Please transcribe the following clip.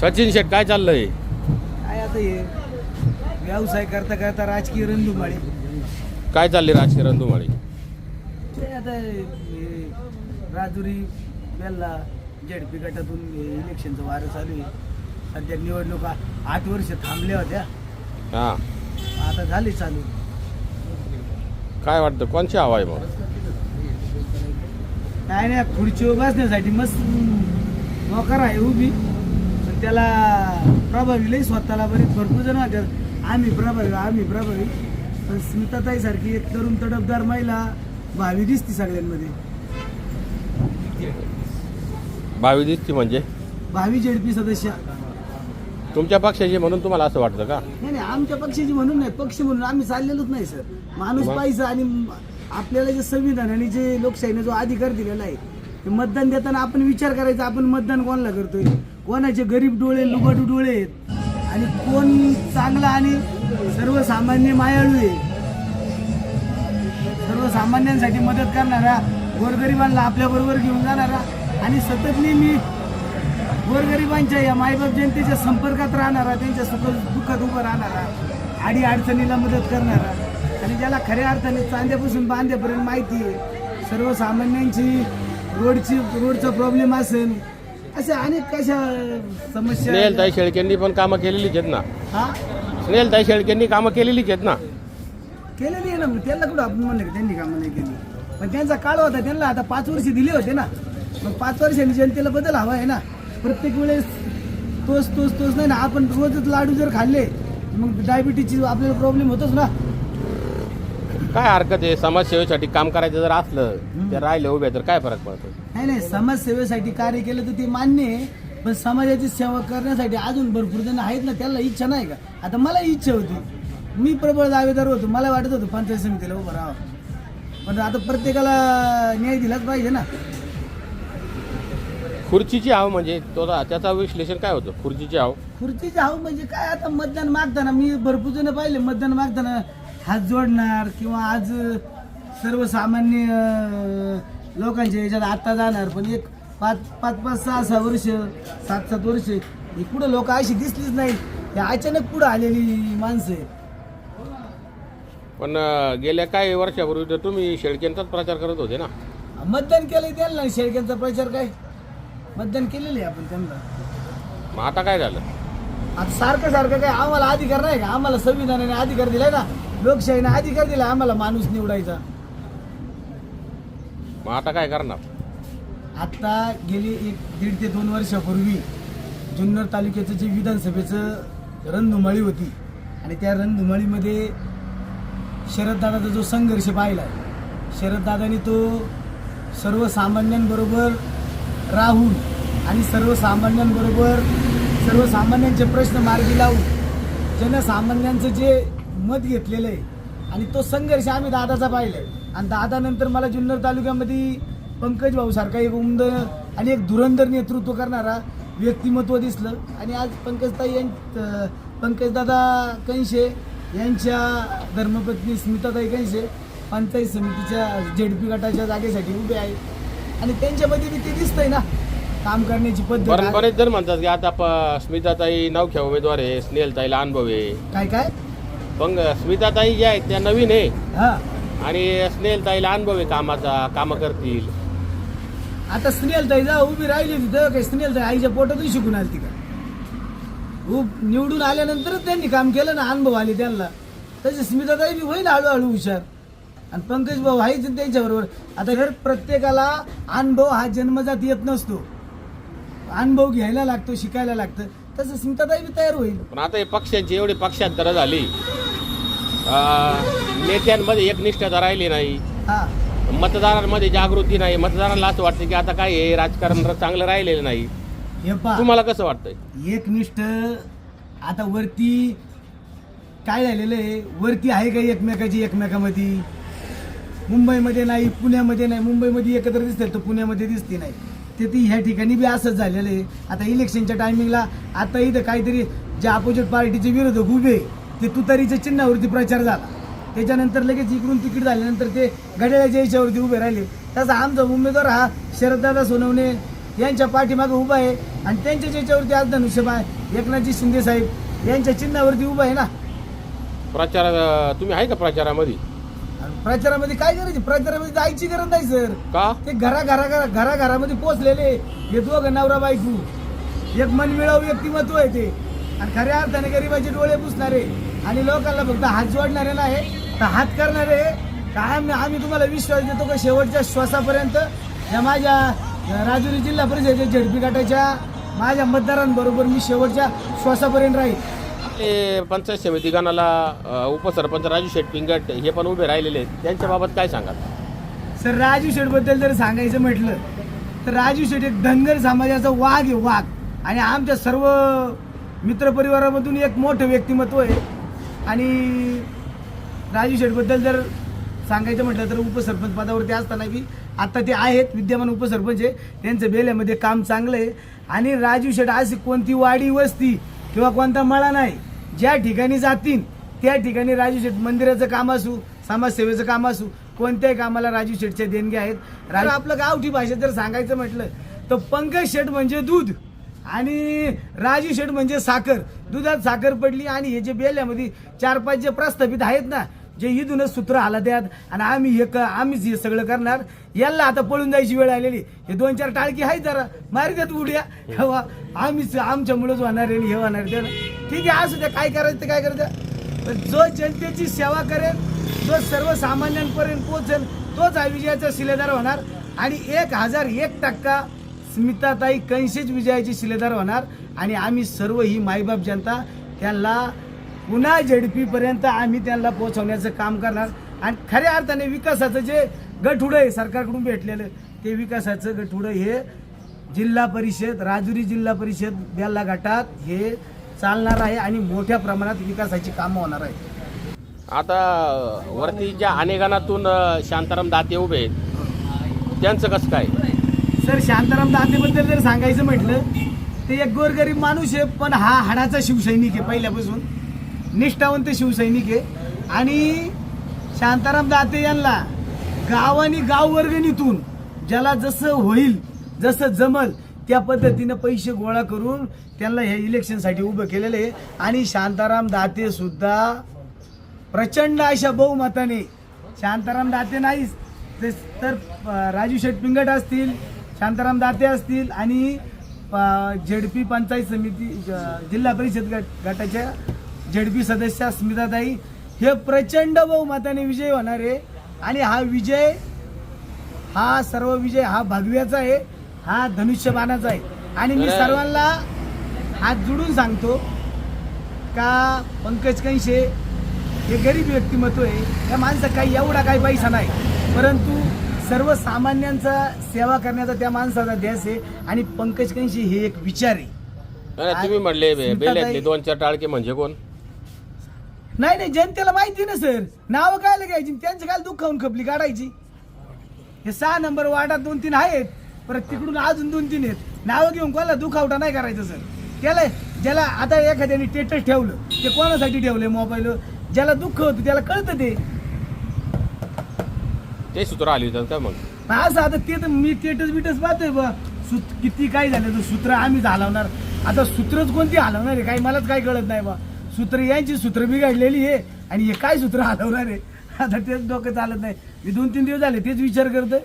सचिन शेट काय चाललंय? काय आता हे? व्यवसाय करता करता राजकीय रणधुमाळी. काय चालली राजकीय रणधुमाळी? ते आता हे राजुरी बेल्ला जेडपी गटातून हे इलेक्शनचं वारं चालू आहे. सध्या निवडणुका आठ वर्ष थांबल्या होत्या. हा. आता झाली चालू. काय वाटतं कोणची हवा आहे मग? काय नाही खुर्चीवर बसण्यासाठी मस्त मोकार आहे उभी. पण त्याला प्रभावी लई स्वतःला बरीच भरपूर जण वाटतात आम्ही प्रभावी आम्ही प्रभावी. पण स्मिताताई सारखी एक तरुण तडफदार महिला भावी दिसती सगळ्यांमध्ये. भावी दिसती म्हणजे? भावी जेडपी सदस्य. तुमच्या पक्षाची म्हणून तुम्हाला असं वाटतं का? नाही नाही आमच्या पक्षाची म्हणून नाही पक्ष म्हणून आम्ही चाललेलोच नाही सर. माणूस? पाहिजे आणि आपल्याला जे संविधान आणि जे लोकशाहीने जो अधिकार दिलेला आहे ते मतदान देताना आपण विचार करायचा आपण मतदान कोणाला करतोय? कोणाचे गरीब डोळे लुबाडू डोळे आहेत? आणि कोण चांगला आणि सर्वसामान्य मायाळू आहे? सर्वसामान्यांसाठी मदत करणारा गोरगरिबांना आपल्याबरोबर घेऊन जाणारा आणि सतत नेहमी गोरगरिबांच्या या मायबाप जनतेच्या संपर्कात राहणारा त्यांच्या सुख दुःखात उभं राहणारा आडी अडचणीला मदत करणारा. आणि ज्याला खऱ्या अर्थाने चांद्यापासून बांध्यापर्यंत माहिती आहे सर्वसामान्यांची रोडची रोडचा प्रॉब्लेम असेल अशा अनेक कशा समस्या स्नेहलताई शेळकेंनी पण कामं केलेलीच आहेत ना. हा? स्नेहलताई शेळकेंनी कामं केलेलीच आहेत ना. केलेली आहे ना मग त्यांना कुठं आपण म्हणलं की त्यांनी कामं नाही केली? पण त्यांचा काळ होता त्यांना आता पाच वर्ष दिले होते ना. मग पाच वर्षांनी जनतेला बदल हवा आहे ना. प्रत्येक वेळेस तोच तोच तोच नाही ना आपण रोजच लाडू जर खाल्ले मग डायबिटीजची आपल्याला प्रॉब्लेम होतोच ना. काय हरकत आहे? समाजसेवेसाठी काम करायचं जर असलं ते राहिले उभे तर काय फरक पडतो? नाही नाही समाजसेवेसाठी कार्य केलं तर ते मान्य आहे पण समाजाची सेवा करण्यासाठी अजून भरपूर जण आहेत ना त्याला इच्छा नाही का? आता मला इच्छा होती. मी प्रबळ दावेदार होतो मला वाटत होतं पंचायत समितीला उभं राहावं. पण आता प्रत्येकाला न्याय दिलाच पाहिजे ना. खुर्चीची हाव म्हणजे तो त्याचा विश्लेषण काय होतं? खुर्चीची हाव? खुर्चीचे हाव म्हणजे काय? आता मतदान मागताना मी भरपूर जण पाहिले मतदान मागताना हात जोडणार किंवा आज सर्वसामान्य लोकांच्या याच्यात आता जाणार पण एक पाच पाच पाच सहा सहा वर्ष सात सात वर्ष ही कुठं लोक अशी दिसलीच नाही हे अचानक पुढं आलेली माणसं आहेत. पण अं, गेल्या काही वर्षापूर्वी तर तुम्ही शेळकेंचाच प्रचार करत होते ना? मतदान केलंय त्यांना शेळक्यांचा प्रचार काय? मतदान केलेलं आहे आपण त्यांना. मग आता काय झालं? आता सारखं सारखं काय आम्हाला अधिकार नाही का? आम्हाला संविधानाने अधिकार दिलाय ना? लोकशाहीने अधिकार दिला आम्हाला माणूस निवडायचा. मग आता काय करणार? आता गेली एक दीड ते दोन वर्षापूर्वी जुन्नर तालुक्याचं जे विधानसभेचं रणधुमाळी होती आणि त्या रणधुमाळीमध्ये शरददादाचा जो संघर्ष पाहिला शरददादांनी तो सर्वसामान्यांबरोबर राहून आणि सर्वसामान्यांबरोबर सर्वसामान्यांचे प्रश्न मार्गी लावून जनसामान्यांचं जे मत घेतलेलं आहे. आणि तो संघर्ष आम्ही दादाचा पाहिलाय आणि दादानंतर मला जुन्नर तालुक्यामध्ये पंकज भाऊ सारखा एक उमद आणि एक धुरंधर नेतृत्व करणारा व्यक्तिमत्व दिसलं. आणि आज पंकजताई यां पंकजदादा कंशे यांच्या धर्मपत्नी स्मिताताई कंशे पंचायत समितीच्या झेडपी गटाच्या जागेसाठी उभे आहेत. आणि त्यांच्यामध्ये बी ते दिसतंय ना काम करण्याची पद्धत. बरेच जण म्हणतात की आता स्मिताताई नवख्या उमेदवार आहे स्नेहलताईला अनुभव आहे. काय काय? पण स्मिताताई ज्या आहेत त्या नवीन आहे. हा. आणि स्नेहलताईला अनुभव आहे कामाचा कामं करतील. आता स्नेहलताई जा उभी राहिली तिथं काय स्नेहलताई आईच्या पोटातून शिकून आली ती का? उब निवडून आल्यानंतरच त्यांनी काम केलं ना अनुभव आले त्यांना. तसे स्मिताताई बी होईल हळूहळू हुशार. आणि पंकज भाऊ आहेच त्यांच्याबरोबर. आता जर प्रत्येकाला अनुभव हा जन्मजात येत नसतो. अनुभव घ्यायला लागतो शिकायला लागतं. तसं स्मिताताई बी तयार होईल. पण आता हे पक्षांची एवढी पक्षांतरं झाली. नेत्यांमध्ये एकनिष्ठता राहिली नाही. हा. मतदारांमध्ये जागृती नाही. मतदारांना असं वाटतं की आता काय राजकारण चांगलं राहिलेलं नाही. हे तुम्हाला कसं वाटतंय? एकनिष्ठ आता वरती काय झालेलं आहे? वरती आहे का एकमेकाची एकमेकामध्ये? मुंबईमध्ये नाही पुण्यामध्ये नाही. मुंबईमध्ये एकत्र दिसते तर पुण्यामध्ये दिसते नाही. ते ती ह्या ठिकाणी बी असंच झालेलं आहे. आता इलेक्शनच्या टायमिंगला आता इथं काहीतरी जे अपोजिट पार्टीचे विरोधक उभे ते तुतारीच्या चिन्हावरती प्रचार झाला. त्याच्यानंतर लगेच इकडून तिकीट झाल्यानंतर ते घड्याळ्याच्या याच्यावरती उभे राहिले तसा आमचा उमेदवार हा शरददादा सोनवणे यांच्या पाठीमागे उभा आहे. आणि त्यांच्या ज्याच्यावरती आज धनुष्यबा एकनाथजी शिंदे साहेब यांच्या चिन्हावरती उभा आहे ना. प्रचार तुम्ही आहे का प्रचारामध्ये? प्रचारामध्ये काय करायची प्रचारामध्ये जायची गरज नाही सर. का? ते घरा घरा घरा घरा घरामध्ये पोचलेले हे दोघं नवरा बायको. एक मनमिळावू व्यक्तिमत्व आहे ते. आणि खऱ्या अर्थाने गरिबाचे डोळे पुसणारे. आणि लोकांना फक्त हात जोडणारे नाही तर हात करणारे. काय आम्ही तुम्हाला विश्वास देतो का शेवटच्या श्वासापर्यंत? या माझ्या राजुरी जिल्हा परिषदेच्या झेडपी गटाच्या माझ्या मतदारांबरोबर मी शेवटच्या श्वासापर्यंत राहील. ते पंचायत समिती गणाला उपसरपंच राजू शेट पिंगट हे पण उभे राहिलेले आहेत. त्यांच्याबाबत काय सांगाल? सर राजू शेठबद्दल जर सांगायचं म्हटलं तर राजू शेठ एक धनगर समाजाचा वाघ आहे वाघ. आणि आमच्या सर्व मित्रपरिवारामधून एक मोठं व्यक्तिमत्व आहे. आणि राजू शेठबद्दल जर सांगायचं म्हटलं तर उपसरपंच पदावरती असताना की आता ते आहेत विद्यमान उपसरपंच आहे. त्यांचं बेल्यामध्ये काम चांगलं आहे. आणि राजू शेठ अशी कोणती वाडी वस्ती किंवा कोणता मळा नाही ज्या ठिकाणी जातील त्या ठिकाणी राजू शेठ मंदिराचं काम असू समाजसेवेचं काम असू कोणत्याही कामाला राजू शेठच्या देणग्या आहेत. राजू आपलं गावठी भाषेत जर सांगायचं म्हटलं तर पंकज शेठ म्हणजे दूध. आणि राजू शेठ म्हणजे साखर. दुधात साखर पडली आणि हे जे बेल्यामध्ये चार पाच जे प्रस्थापित आहेत ना जे इथूनच सूत्र आला द्यात आणि आम्ही हे क- आम्हीच हे सगळं करणार. याला आता पळून जायची वेळ आलेली. हे दोन चार टाळकी आहे जरा. मारी देत उड्या. हवा आम्हीच आमच्यामुळेच होणार आहे हे होणार ते ठीक आहे असू द्या काय करायचं ते काय करायचं. पण जो जनतेची सेवा करेल जो सर्वसामान्यांपर्यंत पोहोचेल तोच हा विजयाचा शिलेदार होणार. आणि एक हजार एक टक्का स्मिताताई कंशीच विजयाची शिलेदार होणार आणि आम्ही सर्व ही मायबाप जनता त्यांना पुन्हा झेडपीपर्यंत आम्ही त्यांना पोहोचवण्याचं काम करणार. आणि खऱ्या अर्थाने विकासाचं जे गठुडं आहे सरकारकडून भेटलेलं ते विकासाचं गठुडं हे जिल्हा परिषद राजुरी जिल्हा परिषद बेल्ला गटात हे चालणार आहे आणि मोठ्या प्रमाणात विकासाची कामं होणार आहे आता वरतीच्या वरती ज्या शांताराम दाते उभे आहेत त्यांचं कसं काय? सर शांताराम दातेबद्दल जर सांगायचं म्हटलं ते एक गोरगरीब माणूस आहे पण हा हाडाचा शिवसैनिक आहे पहिल्यापासून. निष्ठावंत शिवसैनिक आहे. आणि शांताराम दाते यांना गावानी गाव वर्गणीतून ज्याला जसं होईल जसं जमल त्या पद्धतीनं पैसे गोळा करून त्यांना हे इलेक्शनसाठी उभं केलेलं आहे. आणि शांताराम दाते सुद्धा प्रचंड अशा बहुमताने शांताराम दाते नाहीच तर राजू शेटपिंगट असतील शांताराम दाते असतील आणि झेडपी पंचायत समिती जिल्हा परिषद गट गटाच्या झेडपी सदस्य स्मिताताई हे प्रचंड बहुमताने विजय होणार आहे. आणि हा विजय हा सर्व विजय हा भगव्याचा आहे हा धनुष्यबाणाचा आहे. आणि मी. सर्वांना हात जोडून सांगतो का पंकज कंशे हे गरीब व्यक्तिमत्व आहे. त्या माणसात काही एवढा काही पैसा नाही. परंतु सर्वसामान्यांचा सेवा करण्याचा त्या माणसाचा ध्यास आहे. आणि पंकज कंशे हे एक विचार आहे. नाही, तुम्ही म्हणले बे- स्मिताताई- बेल्यातले दोन चार टाळके म्हणजे कोण? नाही नाही जनतेला माहिती ना सर. नावं काय घ्यायची? त्यांचं काय दुःखावून खपली काढायची? हे सहा नंबर वार्डात दोन तीन आहेत. परत तिकडून अजून दोन तीन आहेत. नावं घेऊन कोणाला दुखावटा नाही करायचं सर. त्याला ज्याला आता एखाद्याने स्टेटस ठेवलं ते कोणासाठी ठेवलंय मोबाईल ज्याला दुःख होतं त्याला कळतं ते. ते सूत्र आली होतात का मग? असं आता ते तर मी टेटस बिटस पाहतोय बा. सूत किती काय झालं तर सूत्र आम्हीच हलवणार. आता सूत्रच कोणती हलवणार आहे? काही मलाच काही कळत नाही बा. सूत्र यांची सूत्र बिघडलेली आहे आणि हे काय सूत्र हलवणार आहे? आता तेच डोकं चालत नाही. मी दोन तीन दिवस झाले तेच विचार करतोय.